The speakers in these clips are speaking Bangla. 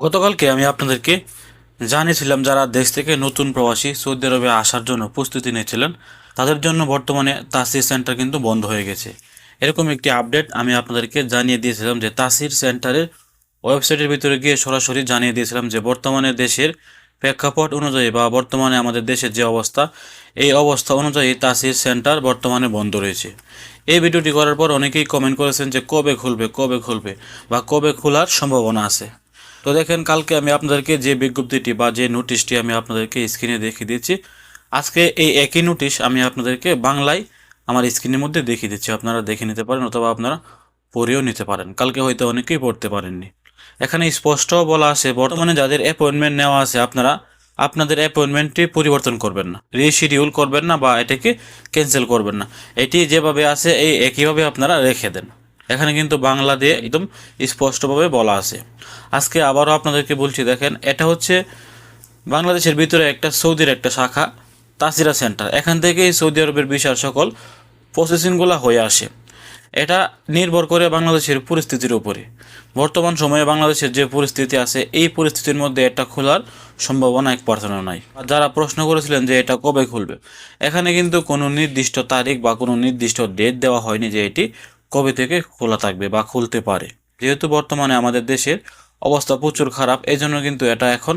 গতকালকে আমি আপনাদেরকে জানিয়েছিলাম যারা দেশ থেকে নতুন প্রবাসী সৌদি আরবে আসার জন্য প্রস্তুতি নিয়েছিলেন, তাদের জন্য বর্তমানে তাসির সেন্টার কিন্তু বন্ধ হয়ে গেছে। এরকম একটি আপডেট আমি আপনাদেরকে জানিয়ে দিয়েছিলাম যে তাসির সেন্টারের ওয়েবসাইটের ভিতরে গিয়ে সরাসরি জানিয়ে দিয়েছিলাম যে বর্তমানে দেশের প্রেক্ষাপট অনুযায়ী বা বর্তমানে আমাদের দেশের যে অবস্থা, এই অবস্থা অনুযায়ী তাসির সেন্টার বর্তমানে বন্ধ রয়েছে। এই ভিডিওটি করার পর অনেকেই কমেন্ট করেছেন যে কবে খুলবে কবে খুলবে বা কবে খোলার সম্ভাবনা আছে। তো দেখেন, কালকে আমি আপনাদেরকে যে বিজ্ঞপ্তিটি বা যে নোটিশটি আমি আপনাদেরকে স্ক্রিনে দেখিয়ে দিচ্ছি, আজকে এই একই নোটিশ আমি আপনাদেরকে বাংলায় আমার স্ক্রিনের মধ্যে দেখিয়ে দিচ্ছি। আপনারা দেখে নিতে পারেন অথবা আপনারা পড়েও নিতে পারেন। কালকে হয়তো অনেকেই পড়তে পারেননি। এখানে স্পষ্ট বলা আছে, বর্তমানে যাদের অ্যাপয়েন্টমেন্ট নেওয়া আছে, আপনারা আপনাদের অ্যাপয়েন্টমেন্টটি পরিবর্তন করবেন না। রিশিডিউল করবেন না বা এটাকে ক্যান্সেল করবেন না। এটি যেভাবে আছে, এই একইভাবে আপনারা রেখে দেন। এখানে কিন্তু বাংলা দিয়ে একদম স্পষ্টভাবে বলা আছে। আজকে আবারও আপনাদেরকে বলছি, দেখেন, এটা হচ্ছে বাংলাদেশের ভিতরে একটা, সৌদির একটা শাখা, তাসিরা সেন্টার। এখান থেকেই সৌদি আরবের বিশাল সকল প্রসেসিংগুলো হয়ে আসে। এটা নির্ভর করে বাংলাদেশের পরিস্থিতির উপরে। বর্তমান সময়ে বাংলাদেশের যে পরিস্থিতি আছে, এই পরিস্থিতির মধ্যে এটা খোলার সম্ভাবনা এক পার্সেন্টও নাই। যারা প্রশ্ন করেছিলেন যে এটা কবে খুলবে, এখানে কিন্তু কোনো নির্দিষ্ট তারিখ বা কোনো নির্দিষ্ট ডেট দেওয়া হয়নি যে এটি কবে থেকে খোলা থাকবে বা খুলতে পারে। যেহেতু বর্তমানে আমাদের দেশের অবস্থা প্রচুর খারাপ এই জন্য কিন্তু এটা এখন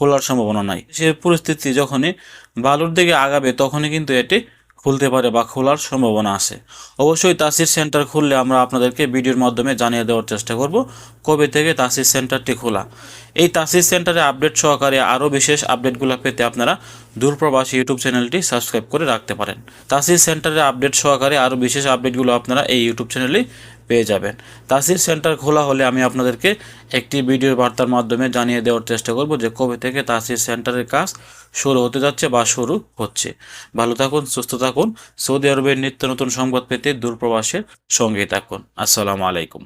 খোলার সম্ভাবনা নাই। সে পরিস্থিতি যখনই বালুর দিকে আগাবে, তখনই কিন্তু এটি খুলতে পারে বা খোলার সম্ভাবনা আছে। অবশ্যই তাসির সেন্টার খুললে আমরা আপনাদেরকে ভিডিওর মাধ্যমে জানিয়ে দেওয়ার চেষ্টা করব, কবে থেকে তাসির সেন্টারটি খোলা। এই তাসির সেন্টারে আপডেট সহকারে আরও বিশেষ আপডেটগুলো পেতে আপনারা দূরপ্রবাসী ইউটিউব চ্যানেলটি সাবস্ক্রাইব করে রাখতে পারেন। তাসির সেন্টারে আপডেট সহকারে আরও বিশেষ আপডেটগুলো আপনারা এই ইউটিউব চ্যানেলেই পেয়ে যাবেন। তাসির সেন্টার খোলা হলে আমি আপনাদেরকে একটি ভিডিও বার্তার মাধ্যমে জানিয়ে দেওয়ার চেষ্টা করব যে কবে থেকে তাসির সেন্টারের কাজ শুরু হতে যাচ্ছে বা শুরু হচ্ছে। ভালো থাকুন, সুস্থ থাকুন। সৌদি আরবের নিত্য নতুন সংবাদ পেতে দূরপ্রবাসের সঙ্গেই থাকুন। আসসালামু আলাইকুম।